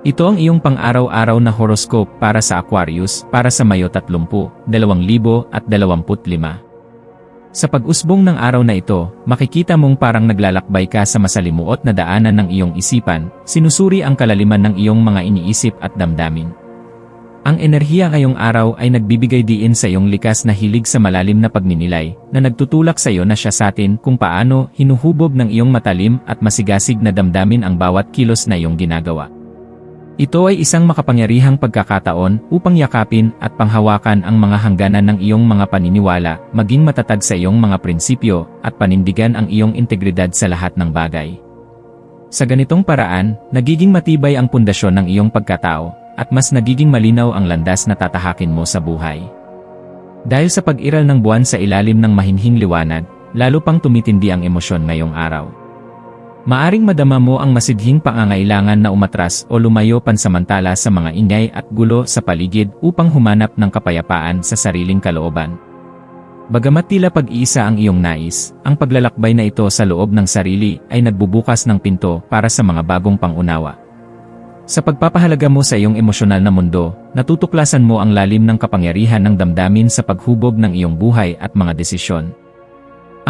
Ito ang iyong pang-araw-araw na horoscope para sa Aquarius para sa Mayo 30, 2025. Sa pag-usbong ng araw na ito, makikita mong parang naglalakbay ka sa masalimuot na daanan ng iyong isipan, sinusuri ang kalaliman ng iyong mga iniisip at damdamin. Ang enerhiya ngayong araw ay nagbibigay diin sa iyong likas na hilig sa malalim na pagninilay, na nagtutulak sa iyo na siya sa atin kung paano hinuhubog ng iyong matalim at masigasig na damdamin ang bawat kilos na iyong ginagawa. Ito ay isang makapangyarihang pagkakataon upang yakapin at panghawakan ang mga hangganan ng iyong mga paniniwala, maging matatag sa iyong mga prinsipyo, at panindigan ang iyong integridad sa lahat ng bagay. Sa ganitong paraan, nagiging matibay ang pundasyon ng iyong pagkatao, at mas nagiging malinaw ang landas na tatahakin mo sa buhay. Dahil sa pag-iral ng buwan sa ilalim ng mahinhing liwanag, lalo pang tumitindi ang emosyon ngayong araw. Maaring madama mo ang masidhing pangangailangan na umatras o lumayo pansamantala sa mga ingay at gulo sa paligid upang humanap ng kapayapaan sa sariling kalooban. Bagamat tila pag-iisa ang iyong nais, ang paglalakbay na ito sa loob ng sarili ay nagbubukas ng pinto para sa mga bagong pangunawa. Sa pagpapahalaga mo sa iyong emosyonal na mundo, natutuklasan mo ang lalim ng kapangyarihan ng damdamin sa paghubog ng iyong buhay at mga desisyon.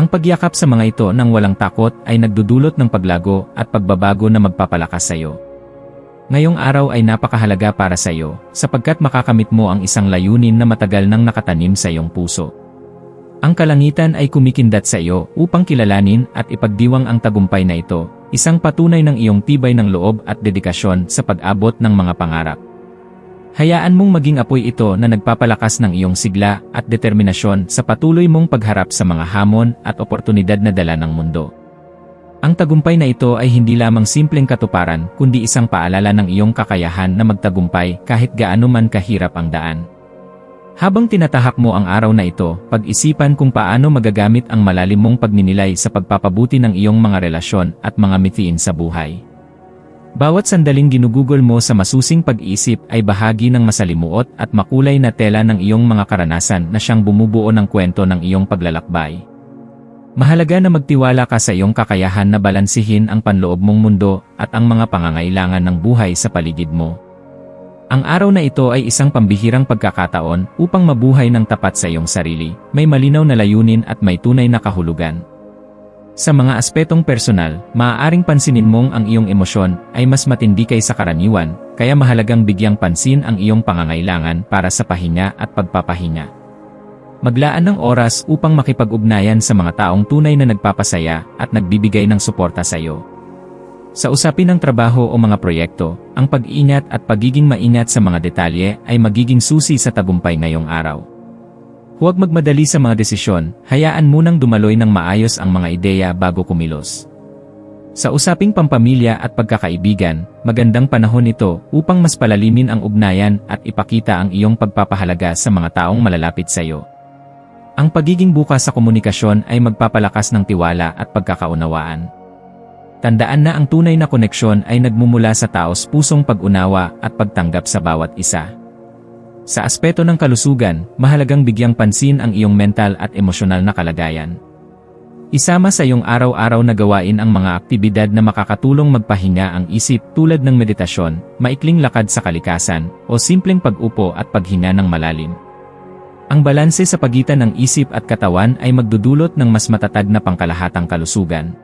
Ang pagyakap sa mga ito ng walang takot ay nagdudulot ng paglago at pagbabago na magpapalakas sa iyo. Ngayong araw ay napakahalaga para sa iyo, sapagkat makakamit mo ang isang layunin na matagal nang nakatanim sa iyong puso. Ang kalangitan ay kumikindat sa iyo upang kilalanin at ipagdiwang ang tagumpay na ito, isang patunay ng iyong tibay ng loob at dedikasyon sa pag-abot ng mga pangarap. Hayaan mong maging apoy ito na nagpapalakas ng iyong sigla at determinasyon sa patuloy mong pagharap sa mga hamon at oportunidad na dala ng mundo. Ang tagumpay na ito ay hindi lamang simpleng katuparan kundi isang paalala ng iyong kakayahan na magtagumpay kahit gaano man kahirap ang daan. Habang tinatahak mo ang araw na ito, pag-isipan kung paano magagamit ang malalim mong pagninilay sa pagpapabuti ng iyong mga relasyon at mga mithiin sa buhay. Bawat sandaling ginugugol mo sa masusing pag-isip ay bahagi ng masalimuot at makulay na tela ng iyong mga karanasan na siyang bumubuo ng kwento ng iyong paglalakbay. Mahalaga na magtiwala ka sa iyong kakayahan na balansihin ang panloob mong mundo at ang mga pangangailangan ng buhay sa paligid mo. Ang araw na ito ay isang pambihirang pagkakataon upang mabuhay ng tapat sa iyong sarili, may malinaw na layunin at may tunay na kahulugan. Sa mga aspetong personal, maaaring pansinin mong ang iyong emosyon ay mas matindi kaysa karaniwan, kaya mahalagang bigyang pansin ang iyong pangangailangan para sa pahinga at pagpapahinga. Maglaan ng oras upang makipag-ugnayan sa mga taong tunay na nagpapasaya at nagbibigay ng suporta sa iyo. Sa usapin ng trabaho o mga proyekto, ang pag-ingat at pagiging maingat sa mga detalye ay magiging susi sa tagumpay ngayong araw. Huwag magmadali sa mga desisyon, hayaan munang dumaloy ng maayos ang mga ideya bago kumilos. Sa usaping pampamilya at pagkakaibigan, magandang panahon ito upang mas palalimin ang ugnayan at ipakita ang iyong pagpapahalaga sa mga taong malalapit sa iyo. Ang pagiging bukas sa komunikasyon ay magpapalakas ng tiwala at pagkakaunawaan. Tandaan na ang tunay na koneksyon ay nagmumula sa taos pusong pag-unawa at pagtanggap sa bawat isa. Sa aspeto ng kalusugan, mahalagang bigyang pansin ang iyong mental at emosyonal na kalagayan. Isama sa iyong araw-araw na gawain ang mga aktibidad na makakatulong magpahinga ang isip tulad ng meditasyon, maikling lakad sa kalikasan, o simpleng pag-upo at paghinga ng malalim. Ang balanse sa pagitan ng isip at katawan ay magdudulot ng mas matatag na pangkalahatang kalusugan.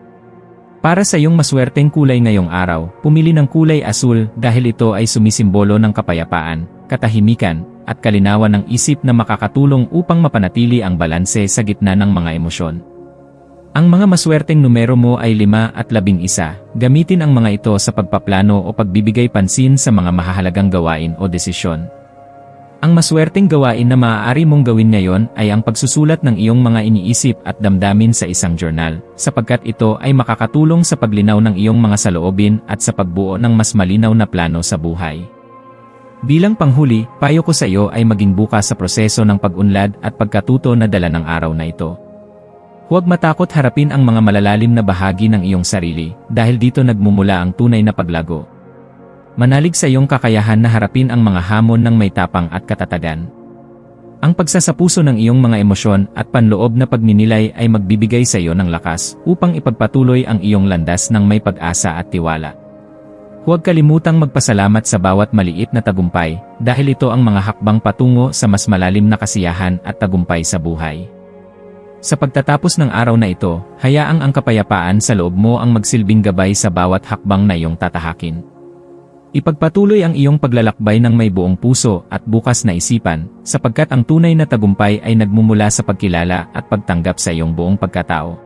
Para sa iyong maswerteng kulay ngayong araw, pumili ng kulay asul dahil ito ay sumisimbolo ng kapayapaan, katahimikan, at kalinawan ng isip na makakatulong upang mapanatili ang balanse sa gitna ng mga emosyon. Ang mga maswerteng numero mo ay 5 at 11. Gamitin ang mga ito sa pagpaplano o pagbibigay pansin sa mga mahahalagang gawain o desisyon. Ang maswerteng gawain na maaari mong gawin ngayon ay ang pagsusulat ng iyong mga iniisip at damdamin sa isang journal, sapagkat ito ay makakatulong sa paglinaw ng iyong mga saloobin at sa pagbuo ng mas malinaw na plano sa buhay. Bilang panghuli, payo ko sa iyo ay maging bukas sa proseso ng pag-unlad at pagkatuto na dala ng araw na ito. Huwag matakot harapin ang mga malalalim na bahagi ng iyong sarili, dahil dito nagmumula ang tunay na paglago. Manalig sa iyong kakayahan na harapin ang mga hamon ng may tapang at katatagan. Ang pagsasapuso ng iyong mga emosyon at panloob na pagninilay ay magbibigay sa iyo ng lakas upang ipagpatuloy ang iyong landas ng may pag-asa at tiwala. Huwag kalimutang magpasalamat sa bawat maliit na tagumpay dahil ito ang mga hakbang patungo sa mas malalim na kasiyahan at tagumpay sa buhay. Sa pagtatapos ng araw na ito, hayaang ang kapayapaan sa loob mo ang magsilbing gabay sa bawat hakbang na iyong tatahakin. Ipagpatuloy ang iyong paglalakbay ng may buong puso at bukas na isipan, sapagkat ang tunay na tagumpay ay nagmumula sa pagkilala at pagtanggap sa iyong buong pagkatao.